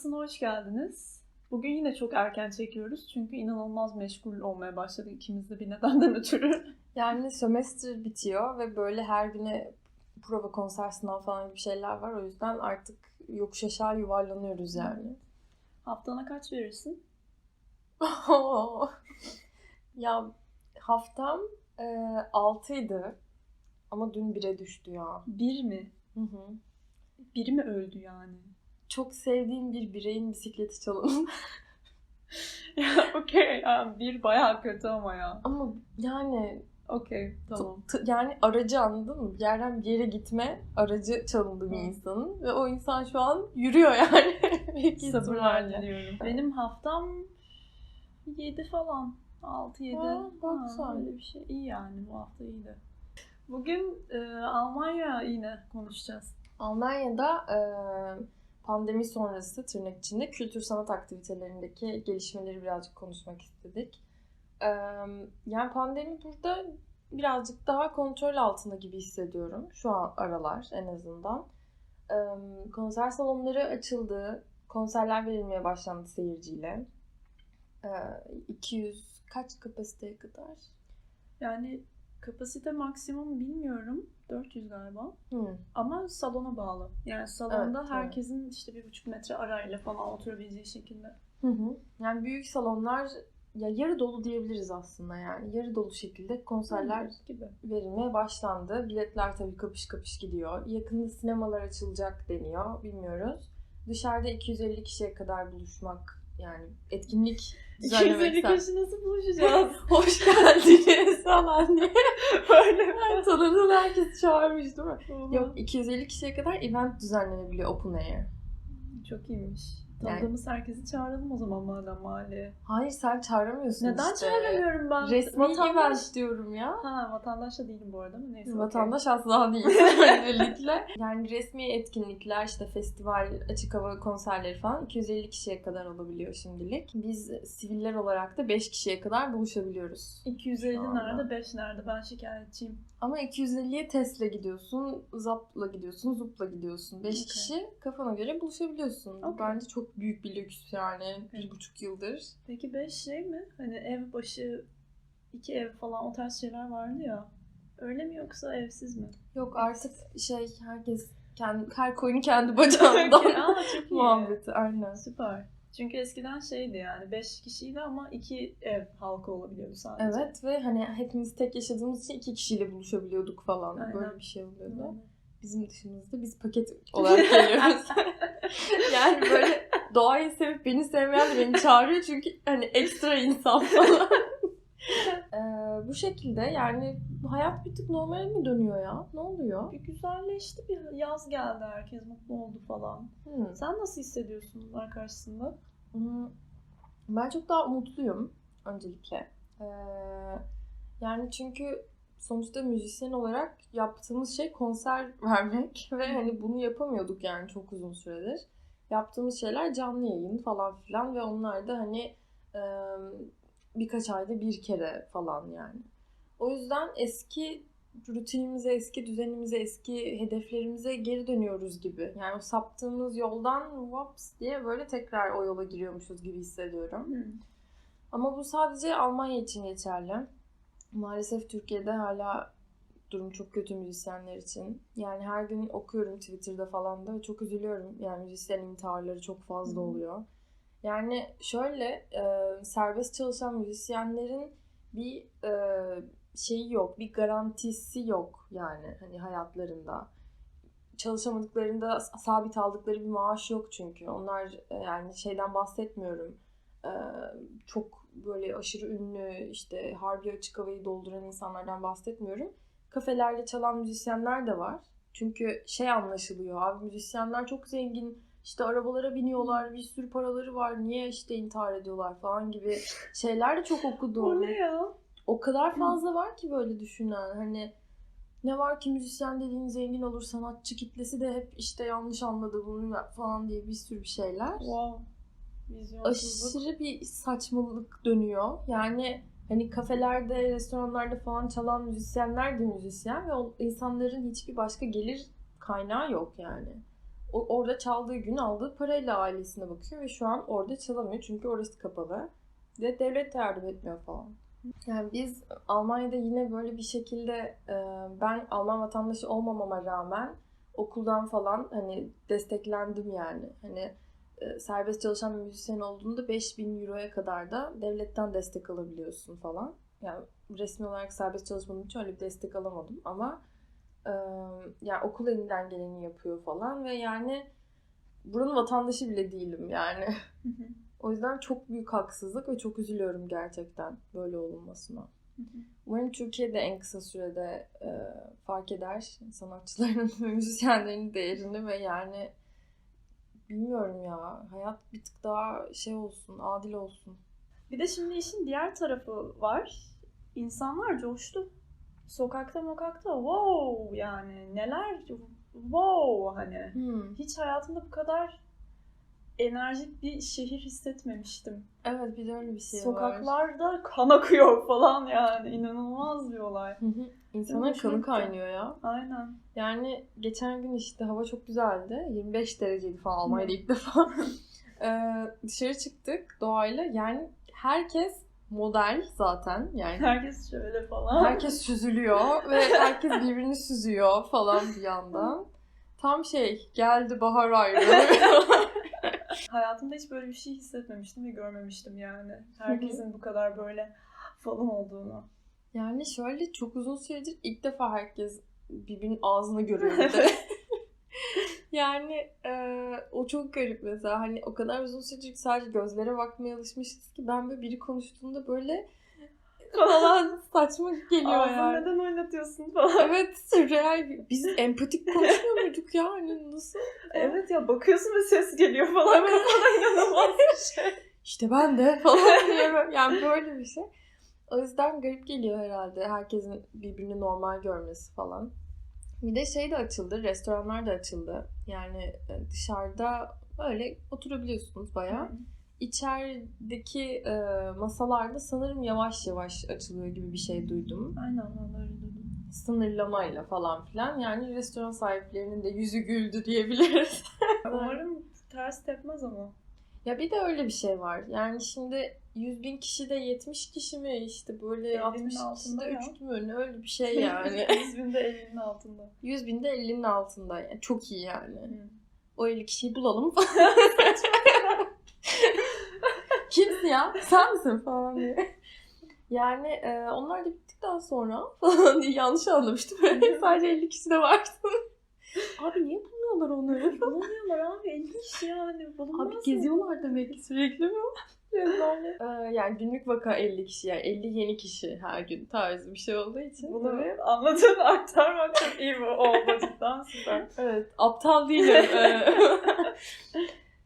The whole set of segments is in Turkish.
Odası'na hoş geldiniz. Bugün yine çok erken çekiyoruz çünkü inanılmaz meşgul olmaya başladık ikimiz de bir nedenden ötürü. Yani sömestr bitiyor ve böyle her güne prova, konser, sınav falan gibi şeyler var. O yüzden artık yokuş aşağı yuvarlanıyoruz yani. Haftana kaç verirsin? ya haftam e, 6'ydı ama dün 1'e düştü ya. Bir mi? Hı hı. Biri mi öldü yani? Çok sevdiğim bir bireyin bisikleti çalındı. ya okey. Yani bir bayağı kötü ama ya. ama yani Okey tamam. t- yani aracı anladın mı? Bir yerden bir yere gitme aracı çalındı bir insanın ve o insan şu an yürüyor yani. Sabırlar diliyorum. Benim haftam 7 falan. 6-7. Ha, bak öyle bir şey. İyi yani bu hafta iyiydi. Bugün e, Almanya yine konuşacağız. Almanya'da e, pandemi sonrası tırnak içinde kültür sanat aktivitelerindeki gelişmeleri birazcık konuşmak istedik. Yani pandemi burada birazcık daha kontrol altında gibi hissediyorum. Şu an aralar en azından. Konser salonları açıldı. Konserler verilmeye başlandı seyirciyle. E, 200 kaç kapasiteye kadar? Yani kapasite maksimum bilmiyorum. 400 galiba. Hı. Ama salona bağlı. Yani salonda Evet, herkesin işte bir buçuk metre arayla falan oturabileceği şekilde. Hı hı. Yani büyük salonlar ya yarı dolu diyebiliriz aslında yani. Yarı dolu şekilde konserler gibi. verilmeye başlandı. Biletler tabii kapış kapış gidiyor. Yakında sinemalar açılacak deniyor. Bilmiyoruz. Dışarıda 250 kişiye kadar buluşmak yani etkinlik 250 düzenlemekten. kişi nasıl buluşacağız? Hoş geldiniz falan diye. Böyle. Yani tanıdığın herkes çağırmış değil mi? Yok 250 kişiye kadar event düzenlenebiliyor open air. Çok iyiymiş. Yani- Tanıdığımız herkesi çağıralım o zaman madem mahalleye. Hayır sen çağıramıyorsun Neden işte. çağıramıyorum ben? Resmi vatandaş... diyorum ya. Ha vatandaş da değilim bu arada ama neyse. Vatandaş asla değil öncelikle. Yani resmi etkinlikler işte festival, açık hava konserleri falan 250 kişiye kadar olabiliyor şimdilik. Biz siviller olarak da 5 kişiye kadar buluşabiliyoruz. 250 Şu anda. nerede 5 nerede ben şikayetçiyim. Ama 250'ye Tesla gidiyorsun, Zap'la gidiyorsun, Zup'la gidiyorsun. 5 Okey. kişi kafana göre buluşabiliyorsun. Bu Okey. Bence çok büyük bir lüks yani. Evet. Bir buçuk yıldır. Peki 5 şey mi? Hani ev başı iki ev falan o tarz şeyler vardı ya. Öyle mi yoksa evsiz mi? Yok artık şey herkes kendi, her koyunu kendi bacağından Aa çok iyi. muhabbeti aynen. Süper. Çünkü eskiden şeydi yani 5 kişiydi ama iki ev halkı olabiliyordu sadece. Evet ve hani hepimiz tek yaşadığımız için iki kişiyle buluşabiliyorduk falan. Aynen. Böyle bir şey oluyordu. Aynen. Bizim dışımızda biz paket olarak geliyoruz. yani böyle doğayı sevip beni sevmeyen de beni çağırıyor çünkü hani ekstra insan falan. Ee, bu şekilde yani hayat bir tık normale mi dönüyor ya? Ne oluyor? Bir güzelleşti bir yaz geldi herkes mutlu oldu falan. Hmm. Sen nasıl hissediyorsun bunlar karşısında? Hmm, Ben çok daha mutluyum öncelikle. Ee, yani çünkü sonuçta müzisyen olarak yaptığımız şey konser vermek ve hani bunu yapamıyorduk yani çok uzun süredir. Yaptığımız şeyler canlı yayın falan filan ve onlar da hani e, birkaç ayda bir kere falan yani. O yüzden eski rutinimize, eski düzenimize, eski hedeflerimize geri dönüyoruz gibi. Yani o saptığımız yoldan waps diye böyle tekrar o yola giriyormuşuz gibi hissediyorum. Ama bu sadece Almanya için geçerli. Maalesef Türkiye'de hala durum çok kötü müzisyenler için. Yani her gün okuyorum Twitter'da falan da çok üzülüyorum. Yani müzisyen intiharları çok fazla oluyor. Yani şöyle e, serbest çalışan müzisyenlerin bir e, şeyi yok, bir garantisi yok yani hani hayatlarında. Çalışamadıklarında sabit aldıkları bir maaş yok çünkü. Onlar e, yani şeyden bahsetmiyorum. E, çok böyle aşırı ünlü işte harbi açık havayı dolduran insanlardan bahsetmiyorum. Kafelerde çalan müzisyenler de var. Çünkü şey anlaşılıyor abi müzisyenler çok zengin işte arabalara biniyorlar bir sürü paraları var niye işte intihar ediyorlar falan gibi şeyler de çok okudum. O ne ya? O kadar fazla var ki böyle düşünen hani ne var ki müzisyen dediğin zengin olur sanatçı kitlesi de hep işte yanlış anladı bunu falan diye bir sürü bir şeyler Wow. Aşırı bir saçmalık dönüyor. Yani hani kafelerde, restoranlarda falan çalan müzisyenler de müzisyen ve o insanların hiçbir başka gelir kaynağı yok yani. o, orada çaldığı gün aldığı parayla ailesine bakıyor ve şu an orada çalamıyor çünkü orası kapalı. Ve devlet de yardım etmiyor falan. Yani biz Almanya'da yine böyle bir şekilde e, ben Alman vatandaşı olmamama rağmen okuldan falan hani desteklendim yani. Hani serbest çalışan bir müzisyen olduğunda 5000 euroya kadar da devletten destek alabiliyorsun falan. Yani resmi olarak serbest çalışmadığım için öyle bir destek alamadım ama e, yani okul elinden geleni yapıyor falan ve yani buranın vatandaşı bile değilim yani. O yüzden çok büyük haksızlık ve çok üzülüyorum gerçekten böyle olunmasına. Umarım Türkiye'de en kısa sürede e, fark eder sanatçıların ve müzisyenlerin değerini ve yani bilmiyorum ya hayat bir tık daha şey olsun, adil olsun. Bir de şimdi işin diğer tarafı var. İnsanlar coştu. Sokakta mokakta wow yani neler wow hani. Hmm. Hiç hayatımda bu kadar enerjik bir şehir hissetmemiştim. Evet bir de öyle bir şey var. Sokaklarda kan akıyor falan yani inanılmaz bir olay. İnsanın kanı kaynıyor ya. Aynen. Yani geçen gün işte hava çok güzeldi. 25 dereceydi falan Almanya'da ilk defa. Ee, dışarı çıktık doğayla. Yani herkes model zaten. Yani Herkes şöyle falan. herkes süzülüyor ve herkes birbirini süzüyor falan bir yandan. Tam şey geldi bahar ayrılığı. Hayatımda hiç böyle bir şey hissetmemiştim ve görmemiştim yani. Herkesin bu kadar böyle falan olduğunu. yani şöyle çok uzun süredir ilk defa herkes birbirinin ağzını görüyor yani e, o çok garip mesela. Hani o kadar uzun süredir sadece gözlere bakmaya alışmışız ki ben böyle biri konuştuğunda böyle falan saçma geliyor Ağzını yani. neden oynatıyorsun falan. Evet, sürreal. Biz empatik konuşmuyor muyduk ya? Hani nasıl? Evet ya bakıyorsun ve ses geliyor falan. Evet. Kafana inanılmaz bir şey. İşte ben de falan böyle- yani böyle bir şey. O yüzden garip geliyor herhalde herkesin birbirini normal görmesi falan. Bir de şey de açıldı, restoranlar da açıldı. Yani e, dışarıda öyle oturabiliyorsunuz bayağı. İçerideki e, masalarda sanırım yavaş yavaş açılıyor gibi bir şey duydum. Aynen onları dedim. Sınırlamayla falan filan. Yani restoran sahiplerinin de yüzü güldü diyebiliriz. Umarım ters tepmez ama. Ya bir de öyle bir şey var. Yani şimdi 100 bin kişi de 70 kişi mi işte böyle 50'nin 60 kişi altında de ya. 3 mü öyle bir şey yani. 100 binde 50'nin altında. 100 bin de 50'nin altında. Yani çok iyi yani. Hı. O 50 kişiyi bulalım. Kimsin ya? Sen misin falan diye. Yani e, onlar da bittikten sonra falan diye yanlış anlamıştım. Sadece 50 kişi de vardı. Abi niye bulmuyorlar onları? Bulamıyorlar abi 50 kişi yani bulunmaz Abi mı? geziyorlar demek ki sürekli mi? Ee, yani günlük vaka 50 kişi yani 50 yeni kişi her gün tarzı bir şey olduğu için. Bunu tabii. anladığını aktarmak çok iyi bu oldu cidden süper. Evet aptal değilim.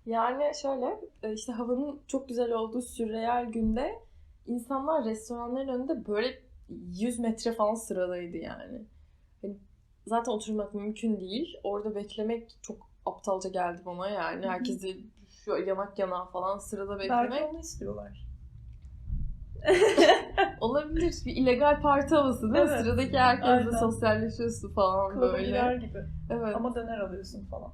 Yani şöyle e, işte havanın çok güzel olduğu sürreel günde insanlar restoranların önünde böyle 100 metre falan sıradaydı yani. Hani zaten oturmak mümkün değil. Orada beklemek çok aptalca geldi bana yani. Herkesi şu yanak yana falan sırada Belki beklemek. onu istiyorlar. Olabilir. Bir illegal parti havası değil mi? Evet. Sıradaki herkesle sosyalleşiyorsun falan Kluba böyle. gibi. Evet. Ama döner alıyorsun falan.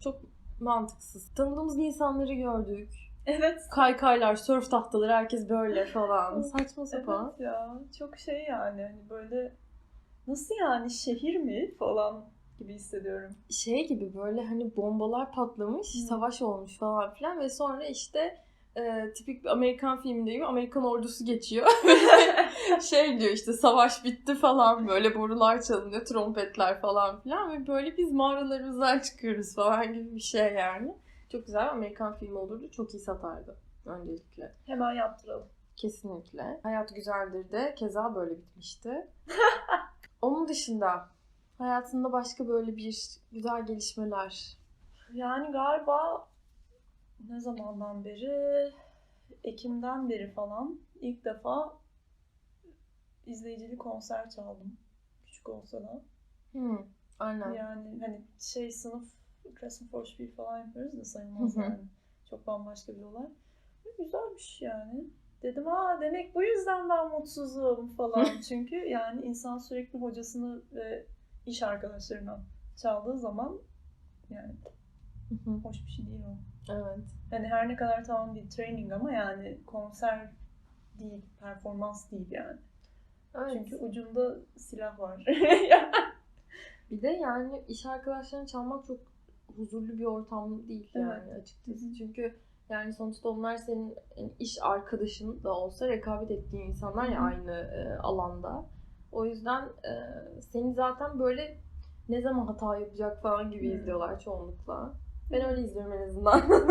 Çok mantıksız. Tanıdığımız insanları gördük. Evet. Kaykaylar, sörf tahtaları herkes böyle falan. Saçma sapan. Evet ya. Çok şey yani. Hani böyle nasıl yani şehir mi falan gibi hissediyorum. Şey gibi böyle hani bombalar patlamış, Hı. savaş olmuş falan filan ve sonra işte e, tipik bir Amerikan filminde gibi Amerikan ordusu geçiyor. şey diyor işte savaş bitti falan böyle borular çalınıyor, trompetler falan filan ve böyle biz mağaralarımızdan çıkıyoruz falan gibi bir şey yani. Çok güzel bir Amerikan filmi olurdu. Çok iyi satardı öncelikle. Hemen yaptıralım. Kesinlikle. Hayat güzeldir de keza böyle bitmişti. Onun dışında hayatında başka böyle bir güzel gelişmeler. Yani galiba ne zamandan beri Ekim'den beri falan ilk defa izleyicili konser çaldım. Küçük olsa da. Hmm, aynen. Yani hani şey sınıf Klassenvorspiel falan yapıyoruz da sayılmaz yani. Çok bambaşka bir olay. Güzelmiş yani. Dedim aa demek bu yüzden ben mutsuzum falan. Çünkü yani insan sürekli hocasını ve iş arkadaşlarından çaldığı zaman yani Hı hı. Hoş bir şey değil o. evet. Yani her ne kadar tamam bir training ama yani konser değil, performans değil yani. evet. Çünkü ucunda silah var. Bir de yani iş arkadaşlarını çalmak çok huzurlu bir ortam değil yani Evet. açıkçası. Hı hı. Çünkü yani sonuçta onlar senin iş arkadaşın da olsa rekabet ettiğin insanlar ya aynı e, alanda. O yüzden e, seni zaten böyle ne zaman hata yapacak falan gibi izliyorlar çoğunlukla. Ben öyle izliyorum en azından.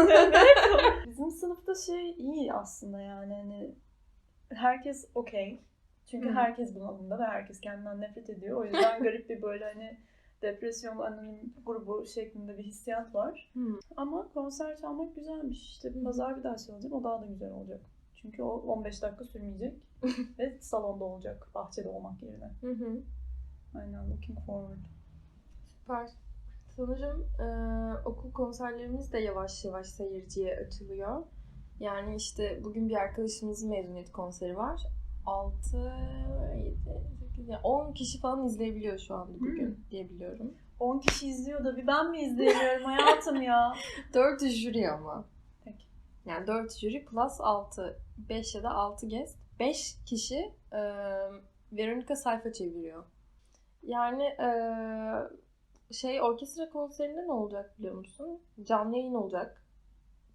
Bizim sınıfta şey iyi aslında yani hani herkes okey. Çünkü Hı. herkes bunalımda ve herkes kendinden nefret ediyor. O yüzden garip bir böyle hani depresyon anonim grubu şeklinde bir hissiyat var. Hmm. Ama konser çalmak güzelmiş. İşte Hı. pazar bir daha çalacağım. O daha da güzel olacak. Çünkü o 15 dakika sürmeyecek. ve salonda olacak. Bahçede olmak yerine. Hı hı. Aynen looking forward. Süper. Sanırım e, okul konserlerimiz de yavaş yavaş seyirciye açılıyor. Yani işte bugün bir arkadaşımızın mezuniyet konseri var. 6, 7, 8, yani 10 kişi falan izleyebiliyor şu anda bugün Hmm. diye biliyorum. 10 kişi izliyor da bir ben mi izleyemiyorum hayatım ya? 4 jüri ama. Peki. Yani 4 jüri plus 6. 5 ya da 6 guest. 5 kişi e, Veronica sayfa çeviriyor. Yani e, şey orkestra konserinde ne olacak biliyor musun? Canlı yayın olacak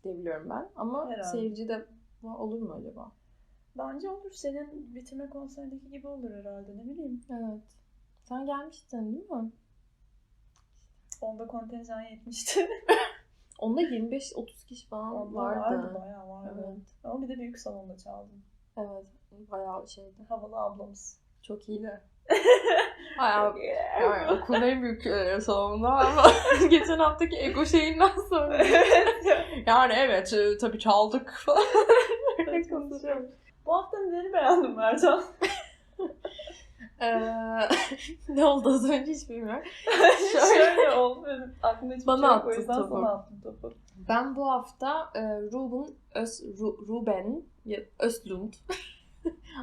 diye biliyorum ben. Ama Herhalde. seyirci de olur mu acaba? Bence olur. Senin bitirme konserindeki gibi olur herhalde. Ne bileyim. Evet. Sen gelmiştin değil mi? Onda kontenjan yetmişti. Onda 25-30 kişi falan Onda vardı. vardı. Bayağı vardı. Evet. Ama bir de büyük salonda çaldım. Evet. Bayağı şeydi. Havalı ablamız. Çok iyiydi. Bayağı iyi. Yani okulun en büyük e, salonunda ama geçen haftaki ego şeyinden sonra yani evet e, tabii çaldık falan. Bu hafta neleri beğendin Mercan? Ee, ne oldu az önce hiç bilmiyorum. Şöyle oldu. Benim aklımda hiçbir Bana şey yok. O attın yüzden topu. sana attım topu. Ben bu hafta e, Ruben Öz, Ru, Ruben ya, Östlund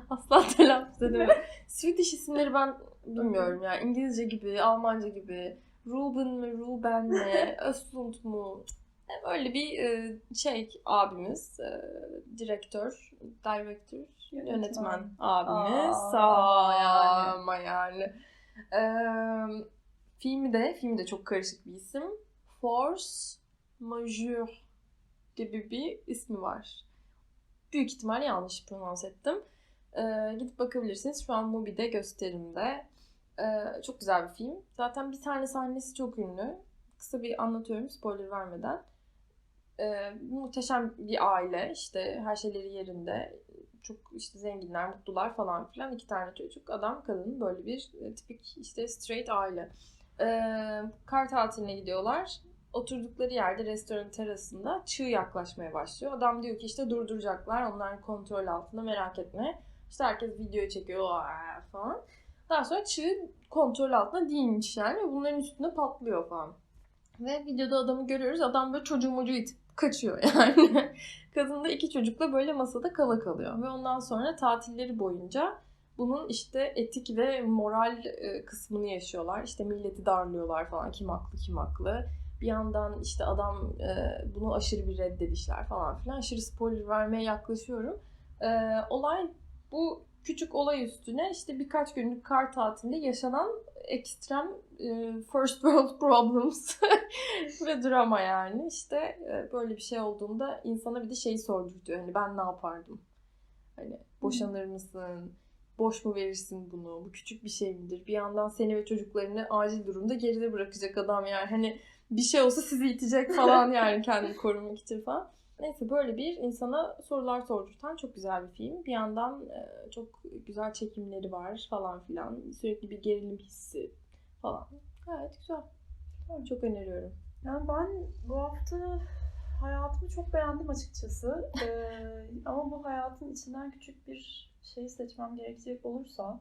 asla telaffuz edemiyorum. Swedish isimleri ben bilmiyorum yani İngilizce gibi, Almanca gibi. Ruben mi, Ruben mi, Östlund mu? E, Böyle bir e, şey abimiz, e, direktör, director, Yönetmen. yönetmen abimiz. Aa, Sağ yani. ama yani. E, filmi de, filmi de çok karışık bir isim. Force Majeure gibi bir ismi var. Büyük ihtimal yanlış prononse ettim. Ee, gidip bakabilirsiniz. Şu an Mubi'de gösterimde. Ee, çok güzel bir film. Zaten bir tane sahnesi çok ünlü. Kısa bir anlatıyorum spoiler vermeden. Ee, muhteşem bir aile. İşte her şeyleri yerinde. Çok işte zenginler, mutlular falan filan. İki tane çocuk, adam, kadın. Böyle bir e, tipik işte straight aile. Ee, kar tatiline gidiyorlar oturdukları yerde restoranın terasında çığ yaklaşmaya başlıyor. Adam diyor ki işte durduracaklar. Onlar kontrol altında merak etme. İşte herkes video çekiyor falan. Daha sonra çığ kontrol altında değilmiş yani. Ve bunların üstünde patlıyor falan. Ve videoda adamı görüyoruz. Adam böyle çocuğu mocuğu itip kaçıyor yani. Kadın da iki çocukla böyle masada kala kalıyor. Ve ondan sonra tatilleri boyunca bunun işte etik ve moral e, kısmını yaşıyorlar. İşte milleti darlıyorlar falan. Kim haklı kim haklı. Bir yandan işte adam e, bunu aşırı bir reddedişler falan filan. Aşırı spoiler vermeye yaklaşıyorum. E, olay bu küçük olay üstüne işte birkaç günlük kar tatilinde yaşanan ekstrem e, first world problems ve drama yani. İşte e, böyle bir şey olduğunda insana bir de şeyi sordurtuyor. Hani ben ne yapardım? Hani boşanır mısın? Boş mu verirsin bunu? Bu küçük bir şey midir? Bir yandan seni ve çocuklarını acil durumda geride bırakacak adam yani. Hani bir şey olsa sizi itecek falan yani kendini korumak için falan. Neyse böyle bir insana sorular sordurtan çok güzel bir film. Bir yandan e, çok güzel çekimleri var falan filan. Sürekli bir gerilim hissi falan. Gayet güzel. Çok öneriyorum. Yani ben bu hafta hayatımı çok beğendim açıkçası. Ee, ama bu hayatın içinden küçük bir şey seçmem gerekecek olursa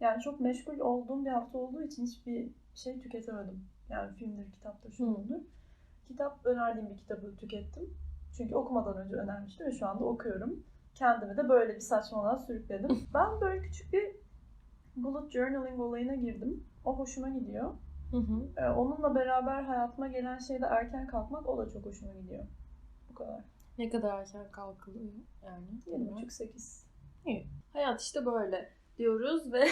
yani çok meşgul olduğum bir hafta olduğu için hiçbir şey tüketemedim. Yani filmdir, kitaptır, Hı. şundur. Kitap önerdiğim bir kitabı tükettim. Çünkü okumadan önce önermiştim ve şu anda okuyorum. Kendimi de böyle bir saçmalığa sürükledim. Ben böyle küçük bir bullet journaling olayına girdim. O hoşuma gidiyor. Hı hı. Ee, onunla beraber hayatıma gelen şeyde erken kalkmak o da çok hoşuma gidiyor. Bu kadar. Ne kadar erken kalkılıyor yani. 7.30-8. Hayat işte böyle diyoruz ve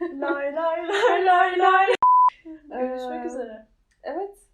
lay lay lay lay lay. Görüşmek Ee, üzere. evet